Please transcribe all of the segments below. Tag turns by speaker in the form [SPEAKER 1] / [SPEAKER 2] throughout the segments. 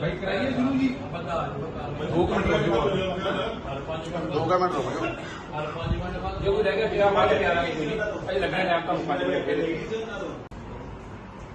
[SPEAKER 1] ਭਾਈ ਕਰਾਈਏ ਸ਼ੁਰੂ ਜੀ? ਦੋ ਘੰਟੇ ਲੱਗੇ
[SPEAKER 2] ਦੋ ਕੁ ਮਿੰਟ ਰੁਕ ਜਾਓ
[SPEAKER 1] ਜੇ ਕੋਈ ਰਹਿ ਗਿਆ ਪਿਆ ਮਾਰ ਕੇ ਆਰਾਂਗੇ ਅਜੇ ਲੱਗਣਾ ਟਾਈਮ ਤੁਹਾਨੂੰ ਪੰਜ ਮਿੰਟ। ਫਿਰ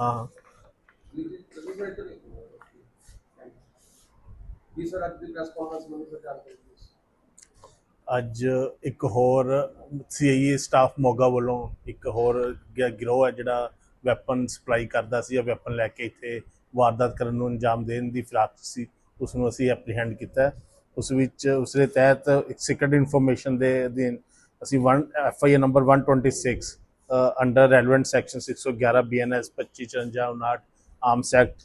[SPEAKER 2] ਹਾਂ
[SPEAKER 3] ਜੀ ਸਰ ਅੱਜ ਦੀ ਪ੍ਰੈਸ ਕਾਨਫਰੰਸ ਮੈਨੂੰ ਸਰਕਾਰ ਕੋਲ
[SPEAKER 2] ਅੱਜ ਇੱਕ ਹੋਰ ਸੀਆਈਏ ਸਟਾਫ ਮੋਗਾ ਵੱਲੋਂ ਇੱਕ ਹੋਰ ਗਿਰੋਹ ਹੈ ਜਿਹੜਾ ਵੈਪਨ ਸਪਲਾਈ ਕਰਦਾ ਸੀ ਜਾਂ ਵੈਪਨ ਲੈ ਕੇ ਇੱਥੇ ਵਾਰਦਾਤ ਕਰਨ ਨੂੰ ਅੰਜਾਮ ਦੇਣ ਦੀ ਫਿਰਾਕ ਸੀ, ਉਸ ਨੂੰ ਅਸੀਂ ਐਪਰੀਹੈਂਡ ਕੀਤਾ ਉਸ ਵਿੱਚ ਉਸਦੇ ਤਹਿਤ ਇੱਕ ਸੀਕ੍ਰੀਟ ਇਨਫੋਰਮੇਸ਼ਨ ਦੇ ਅਧੀਨ ਅਸੀਂ 1 FIR number 126 under relevant section 611 BNS 2554 arms act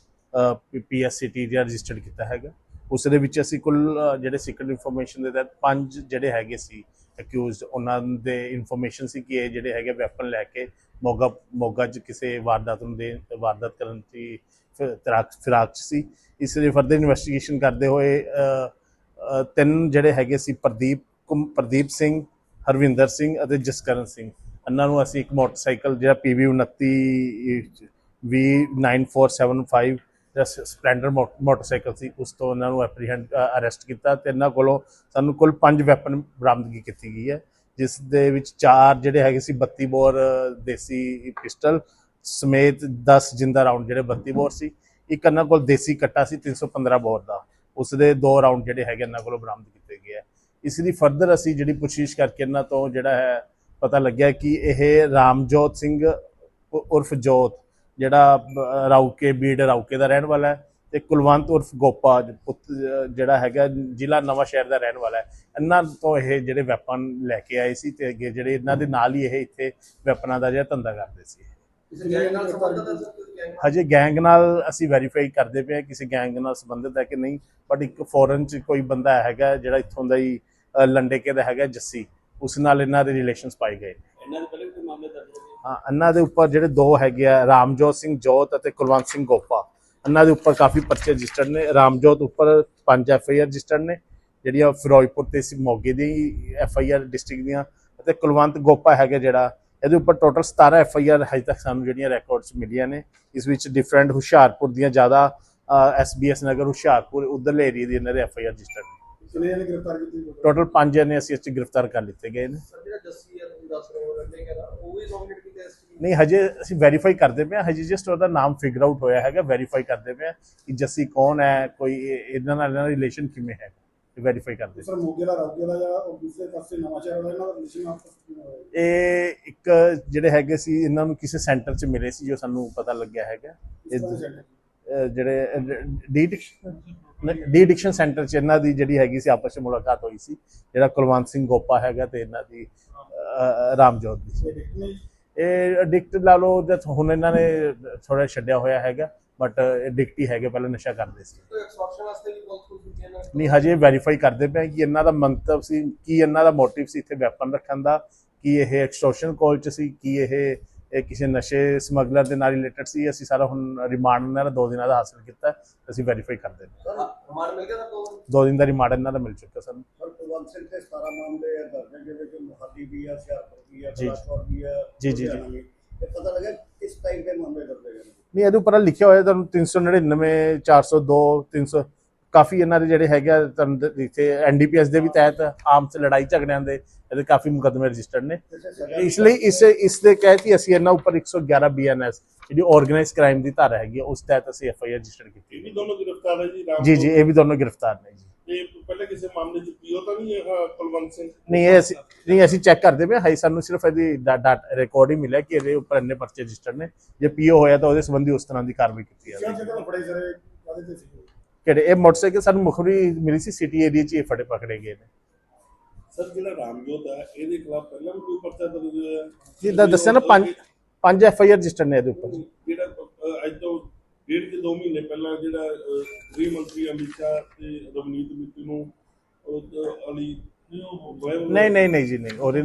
[SPEAKER 2] PSCT ਦਾ ਰਜਿਸਟਰਡ ਕੀਤਾ ਹੈਗਾ। ਉਸ ਦੇ ਵਿੱਚ ਅਸੀਂ ਕੁੱਲ ਜਿਹੜੇ ਸੀਕ੍ਰੀਟ ਇਨਫੋਰਮੇਸ਼ਨ ਦੇ ਤਹਿਤ ਪੰਜ ਜਿਹੜੇ ਹੈਗੇ ਸੀ ਅਕਿਊਜ਼ਡ ਉਹਨਾਂ ਦੇ ਇਨਫੋਰਮੇਸ਼ਨ ਸੀ ਕਿ ਇਹ ਜਿਹੜੇ ਹੈਗੇ ਵੈਪਨ ਲੈ ਕੇ ਮੋਗਾ ਮੋਗਾ 'ਚ ਕਿਸੇ ਵਾਰਦਾਤ ਨੂੰ ਦੇ, ਵਾਰਦਾਤ ਕਰਨ ਦੀ ਫਿ- ਫਿਰਾਕ ਫਿਰਾਕ 'ਚ ਸੀ। ਇਸ ਲਈ ਫਰਦਰ ਇਨਵੈਸਟੀਗੇਸ਼ਨ ਕਰਦੇ ਹੋਏ ਤਿੰਨ ਜਿਹੜੇ ਹੈਗੇ ਸੀ ਪ੍ਰਦੀਪ ਕੁਮ- ਪ੍ਰਦੀਪ ਸਿੰਘ, ਹਰਵਿੰਦਰ ਸਿੰਘ ਅਤੇ ਜਸਕਰਨ ਸਿੰਘ। ਇਹਨਾਂ ਨੂੰ ਅਸੀਂ ਇੱਕ ਮੋਟਰਸਾਈਕਲ ਜਿਹੜਾ PV 29 V9475 ਜਿਹੜਾ ਸਪਲੈਂਡਰ ਮੋ- ਮੋਟਰਸਾਈਕਲ ਸੀ, ਉਸ ਤੋਂ ਇਹਨਾਂ ਨੂੰ ਐਪਰੀਹੈਂਡ ਅਰੈਸਟ ਕੀਤਾ ਤੇ ਇਹਨਾਂ ਕੋਲੋਂ ਸਾਨੂੰ ਕੁੱਲ ਪੰਜ ਵੈਪਨ ਬਰਾਮਦਗੀ ਕੀਤੀ ਗਈ ਹੈ, ਜਿਸ ਦੇ ਵਿੱਚ ਚਾਰ ਜਿਹੜੇ ਹੈਗੇ ਸੀ 32 ਬੋਰ, ਦੇਸੀ ਪਿਸਟਲ ਸਮੇਤ 10 ਜਿੰਦਾ ਰਾਉਂਡ ਜਿਹੜੇ 32 ਬੋਰ ਸੀ, ਇੱਕ ਇਹਨਾਂ ਕੋਲ ਦੇਸੀ ਕੱਟਾ ਸੀ 315 ਬੋਰ ਦਾ, ਉਸ ਦੇ ਦੋ ਰਾਉਂਡ ਜਿਹੜੇ ਹੈਗੇ ਇਹਨਾਂ ਕੋਲੋਂ ਬਰਾਮਦ ਕੀਤੇ ਗਏ ਹੈ। ਇਸ ਦੀ ਫਰਦਰ ਅਸੀਂ ਜਿਹੜੀ ਪੁੱਛਿਸ਼ ਕਰਕੇ ਇਹਨਾਂ ਤੋਂ ਜਿਹੜਾ ਹੈ ਪਤਾ ਲੱਗਿਆ ਕਿ ਇਹ ਰਾਮਜੋਤ ਸਿੰਘ ਉਰਫ ਜੋਤ ਜਿਹੜਾ ਅ, ਰਾਊਕੇ ਬੀੜ ਰਾਊਕੇ ਦਾ ਰਹਿਣ ਵਾਲਾ ਹੈ ਤੇ ਕੁਲਵੰਤ ਉਰਫ ਗੋਪਾ ਪੁੱਤ ਜਿਹੜਾ ਹੈਗਾ ਜ਼ਿਲ੍ਹਾ ਨਵਾਂ ਸ਼ਹਿਰ ਦਾ ਰਹਿਣ ਵਾਲਾ ਹੈ। ਇਹਨਾਂ ਤੋਂ ਇਹ ਜਿਹੜੇ ਵੈਪਨ ਲੈ ਕੇ ਆਏ ਸੀ ਤੇ ਅੱਗੇ ਜਿਹੜੇ ਇਹਨਾਂ ਦੇ ਨਾਲ ਹੀ ਇਹ ਇੱਥੇ ਵੈਪਨਾਂ ਦਾ ਜਿਹੜਾ ਧੰਦਾ ਕਰਦੇ ਸੀ। ਹਜੇ ਗੈਂਗ ਨਾਲ ਅਸੀਂ ਵੈਰੀਫਾਈ ਕਰਦੇ ਪਏ ਕਿਸੇ ਗੈਂਗ ਨਾਲ ਸੰਬੰਧਿਤ ਹੈ ਕਿ ਨਹੀਂ ਬਟ ਇੱਕ ਫੋਰਨ ਚ ਕੋਈ ਬੰਦਾ ਹੈਗਾ ਜਿਹੜਾ ਇੱਥੋਂ ਦਾ ਹੀ ਲੰਡੇਕੇ ਦਾ ਹੈਗਾ ਜੱਸੀ। ਉਸ ਨਾਲ ਇਹਨਾਂ ਦੇ ਰਿਲੇਸ਼ਨਸ ਪਾਏ ਗਏ।
[SPEAKER 3] ਇਹਨਾਂ ਦੇ ਪਹਿਲੇ ਕੋਈ ਮਾਮਲੇ ਦਰਜ ਹੋਏ
[SPEAKER 2] ਹਾਂ ਇਹਨਾਂ ਦੇ ਉੱਪਰ ਜਿਹੜੇ ਦੋ ਹੈਗੇ ਆ ਰਾਮਜੋਤ ਸਿੰਘ ਜੋਤ ਅਤੇ ਕੁਲਵੰਤ ਸਿੰਘ ਗੋਪਾ ਇਹਨਾਂ ਦੇ ਉੱਪਰ ਕਾਫੀ ਪਰਚੇ ਰਜਿਸਟਰਡ ਨੇ। ਰਾਮਜੋਤ ਉੱਪਰ ਪੰਜ ਐਫ ਆਈ ਆਰ ਰਜਿਸਟਰਡ ਨੇ ਜਿਹੜੀਆਂ ਫਿਰੋਜ਼ਪੁਰ ਤੇ ਸੀ ਮੋਗੇ ਦੀ ਐਫ ਆਈ ਆਰ ਡਿਸਟ੍ਰਿਕਟ ਦੀਆਂ ਅਤੇ ਕੁਲਵੰਤ ਗੋਪਾ ਹੈਗਾ ਜਿਹੜਾ ਇਹਦੇ ਉੱਪਰ ਟੋਟਲ 17 ਐਫ ਆਈ ਆਰ ਹਜੇ ਤੱਕ ਸਾਨੂੰ ਜਿਹੜੀਆਂ ਰਿਕਾਰਡਸ ਮਿਲੀਆਂ ਨੇ। ਇਸ ਵਿੱਚ ਡਿਫਰੈਂਟ ਹੁਸ਼ਿਆਰਪੁਰ ਦੀਆਂ ਜ਼ਿਆਦਾ S B S Nagar Hoshiarpur ਉਧਰਲੇ ਏਰੀਆ ਦੀ ਇਹਨਾਂ ਦੇ ਐਫ ਆਈ ਆਰ ਰਜਿਸਟਰਡ
[SPEAKER 3] ਕਿੰਨੇ ਨੇ ਗ੍ਰਿਫਤਾਰ ਕੀਤੀ
[SPEAKER 2] ਟੋਟਲ ਪੰਜ ਜਣੇ ਅਸੀਂ ਇਸ 'ਚ ਗ੍ਰਿਫਤਾਰ ਕਰ ਲਿੱਤੇ ਗਏ ਨੇ।
[SPEAKER 3] ਸਰ ਜਿਹੜਾ ਜੱਸੀ ਹੈ ਤੁਸੀਂ ਦੱਸ ਰਹੇ ਹੋ ਲੰਡੇ ਕਹਿੰਦਾ ਉਹ ਵੀ ਨੋਮੀਨੇਟ ਕੀਤਾ ਇਸ ਚੀਜ਼
[SPEAKER 2] ਨਹੀਂ ਹਜੇ ਅਸੀਂ ਵੈਰੀਫਾਈ ਕਰਦੇ ਪਏ ਹਾਂ। ਹਜੇ ਜਸਟ ਉਹਦਾ ਨਾਮ ਫਿਗਰ ਆਊਟ ਹੋਇਆ ਹੈਗਾ ਵੈਰੀਫਾਈ ਕਰਦੇ ਪਏ ਹਾਂ ਕਿ ਜੱਸੀ ਕੌਣ ਹੈ ਕੋਈ ਇਹ- ਇਹਨਾਂ ਨਾਲ ਇਹਨਾਂ ਦਾ ਰਿਲੇਸ਼ਨ ਕਿਵੇਂ ਹੈ। ਵੈਰੀਫਾਈ ਕਰਦੇ
[SPEAKER 4] ਸਰ ਮੋਗੇ ਦਾ ਰਾਉਗੇ ਦਾ ਜਾਂ ਉਹ ਦੂਸਰੇ ਪਾਸੇ ਨਵਾਂ ਸ਼ਹਿਰ ਵਾਲਾ ਇਹਨਾਂ ਦਾ ਰਿਲੇਸ਼ਨ ਆਪਸ ਵਿੱਚ ਕਿਵੇਂ ਹੋਇਆ?
[SPEAKER 2] ਇਹ ਇੱਕ ਜਿਹੜੇ ਹੈਗੇ ਸੀ ਇਹਨਾਂ ਨੂੰ ਕਿਸੇ ਸੈਂਟਰ 'ਚ ਮਿਲੇ ਸੀ ਜੋ ਸਾਨੂੰ ਪਤਾ ਲੱਗਿਆ ਹੈਗਾ।
[SPEAKER 4] ਇਸ ਤਰ੍ਹਾਂ
[SPEAKER 2] ਇਹ-
[SPEAKER 4] ਸੈਂਟਰ
[SPEAKER 2] ਅਹ ਜਿਹੜੇ ਡੀ ਡੀ ਡਿਕਸ਼ਨ ਸੈਂਟਰ 'ਚ ਇਹਨਾਂ ਦੀ ਜਿਹੜੀ ਹੈਗੀ ਸੀ ਆਪਸ 'ਚ ਮੁਲਾਕਾਤ ਹੋਈ ਸੀ ਜਿਹੜਾ ਕੁਲਵੰਤ ਸਿੰਘ ਗੋਪਾ ਹੈਗਾ ਤੇ ਇਹਨਾਂ ਦੀ ਰਾਮਜੋਤ ਦੀ
[SPEAKER 4] ਇਹ
[SPEAKER 2] ਐਡਿਕਟ ਲਾ ਲਓ ਜਦ ਹੁਣ ਇਹਨਾਂ ਨੇ ਥੋੜਾ ਛੱਡਿਆ ਹੋਇਆ ਹੈਗਾ ਬਟ ਐਡਿਕਟ ਹੀ ਹੈਗੇ ਪਹਿਲਾਂ ਨਸ਼ਾ ਕਰਦੇ ਸੀ। ਨਹੀਂ ਹਜੇ ਵੈਰੀਫਾਈ ਕਰਦੇ ਪਏ ਕਿ ਇਹਨਾਂ ਦਾ ਮੰਤਵ ਸੀ ਕੀ ਇਹਨਾਂ ਦਾ ਮੋਟਿਵ ਸੀ ਇੱਥੇ ਵੈਪਨ ਰੱਖਣ ਦਾ ਕੀ ਇਹ ਐਕਸਟੋਰਸ਼ਨ ਕਾਲ ਚ ਸੀ ਕੀ ਇਹ ਇਹ ਕਿਸੇ ਨਸ਼ੇ ਸਮਗਲਰ ਦੇ ਨਾਲ ਰਿਲੇਟਡ ਸੀ ਅਸੀਂ ਸਾਰਾ ਹੁਣ ਰਿਮਾਂਡ ਇਹਨਾਂ ਦਾ ਦੋ ਦਿਨਾਂ ਦਾ ਹਾਸਲ ਕੀਤਾ ਅਸੀਂ ਵੈਰੀਫਾਈ ਕਰਦੇ
[SPEAKER 3] ਸਰ ਹਮਾਰ ਮਿਲ ਗਿਆ ਤਾਂ ਦੋ
[SPEAKER 2] ਦੋ ਦਿਨ ਦਾ ਰਿਮਾਂਡ ਇਹਨਾਂ ਦਾ ਮਿਲ ਚੁੱਕਾ ਸਾਨੂੰ।
[SPEAKER 4] ਪਰ ਕੁਲਵੰਤ ਸਿੰਘ ਤੇ 17 ਮਾਮਲੇ ਆ ਦਰਜ ਹੈ ਜਿਹਦੇ ਵਿੱਚ ਮੁਹੱਦੀ ਵੀ ਆ ਹੁਸ਼ਿਆਰਪੁਰ ਵੀ ਆ। ਬਲਾਚੌਰ ਵੀ ਆ
[SPEAKER 2] ਜੀ, ਜੀ, ਜੀ।
[SPEAKER 4] ਤੇ ਪਤਾ ਲੱਗਾ ਕਿਸ ਟਾਈਪ ਦੇ ਮਾਮਲੇ ਦਰਜ ਨੇ?
[SPEAKER 2] ਨਹੀਂ ਇਹਦੇ ਉੱਪਰ ਲਿਖਿਆ ਹੋਇਆ ਤੁਹਾਨੂੰ 399 402 300 ਕਾਫੀ ਇਹਨਾਂ ਦੇ ਜਿਹੜੇ ਹੈਗੇ ਆ ਤੁਹਾਨੂੰ ਦ- ਇੱਥੇ ਐਨਡੀਪੀਐਸ ਦੇ ਵੀ ਤਹਿਤ ਆਰਮਸ ਲੜਾਈ ਝਗੜਿਆਂ ਦੇ ਇਹਦੇ ਕਾਫੀ ਮੁਕੱਦਮੇ ਰਜਿਸਟਰਡ ਨੇ। ਇਸ ਲਈ ਇਸ ਇਸ ਦੇ ਤਹਿਤ ਹੀ ਅਸੀਂ ਇਹਨਾਂ ਉੱਪਰ 111 ਬੀਐਨਐਸ ਜਿਹੜੀ ਆਰਗੇਨਾਈਜ਼ ਕ੍ਰਾਈਮ ਦੀ ਧਾਰਾ ਹੈਗੀ ਉਸ ਤਹਿਤ ਅਸੀਂ ਐਫਆਈਆਰ ਰਜਿਸਟਰ ਕੀਤੀ
[SPEAKER 5] ਇਹ ਵੀ ਦੋਨੋਂ ਗ੍ਰਿਫਤਾਰ ਹੈ ਜੀ
[SPEAKER 2] ਜੀ ਜੀ ਇਹ ਵੀ ਦੋਨੋਂ ਗ੍ਰਿਫਤਾਰ ਨੇ ਜੀ।
[SPEAKER 5] ਤੇ ਪਹਿਲੇ ਕਿਸੇ ਮਾਮਲੇ ਚ ਪੀਓ ਤਾਂ ਨਹੀਂ ਇਹ ਕੁਲਵੰਤ ਸਿੰਘ?
[SPEAKER 2] ਨਹੀਂ ਇਹ ਅਸੀਂ ਨਹੀਂ ਅਸੀਂ ਚੈੱਕ ਕਰਦੇ ਪਏ ਹਾਈ ਸਾਨੂੰ ਸਿਰਫ ਇਹਦੀ ਡਾਟਾ ਰਿਕਾਰਡ ਹੀ ਮਿਲਿਆ ਕਿ ਇਹਦੇ ਉੱਪਰ ਇੰਨੇ ਪਰਚੇ ਰਜਿਸਟਰ ਨੇ। ਜੇ ਪੀਓ ਹੋਇਆ ਤਾਂ ਉਹਦੇ ਸੰਬੰਧੀ ਉਸ ਤਰ੍ਹਾਂ ਦੀ ਕਾਰਵਾਈ ਕੀਤੀ ਜਾਵੇ
[SPEAKER 4] ਤੇ
[SPEAKER 2] ਕਿਹੜੇ? ਇਹ ਮੋਟਰਸਾਈਕਲ ਸਾਨੂੰ ਮੁਖਰੀ ਮਿਲੀ ਸੀ ਸਿਟੀ ਏਰੀਆ 'ਚ ਇਹ ਫੜੇ ਪਕੜੇ ਗਏ ਨੇ।
[SPEAKER 5] ਸਰ ਜਿਹੜਾ ਰਾਮਜੋਤ ਹੈ ਇਹਦੇ ਖਿਲਾਫ ਪਹਿਲਾਂ ਵੀ ਕੋਈ ਪਰਚਾ ਦਰਜ ਹੋਇਆ?
[SPEAKER 2] ਜਿੱਦਾਂ ਦੱਸਿਆ ਨਾ ਪੰਜ ਪੰਜ ਐਫ ਆਈ ਆਰ ਰਜਿਸਟਰ ਨੇ ਇਹਦੇ ਉੱਪਰ।
[SPEAKER 5] ਜਿਹੜਾ ਅਹ, ਅੱਜ ਤੋਂ ਡੇਢ ਕੇ ਦੋ ਮਹੀਨੇ ਪਹਿਲਾਂ ਜਿਹੜਾ ਅਹ, ਗ੍ਰਹਿ ਮੰਤਰੀ ਅਮਿਤ ਸ਼ਾਹ ਤੇ ਰਵਨੀਤ ਬਿੱਟੂ ਨੂੰ ਉਹ ਅਲੀ
[SPEAKER 2] ਨਹੀਂ ਨਹੀਂ ਨਹੀਂ ਜੀ ਨਹੀਂ ਉਹਦੇ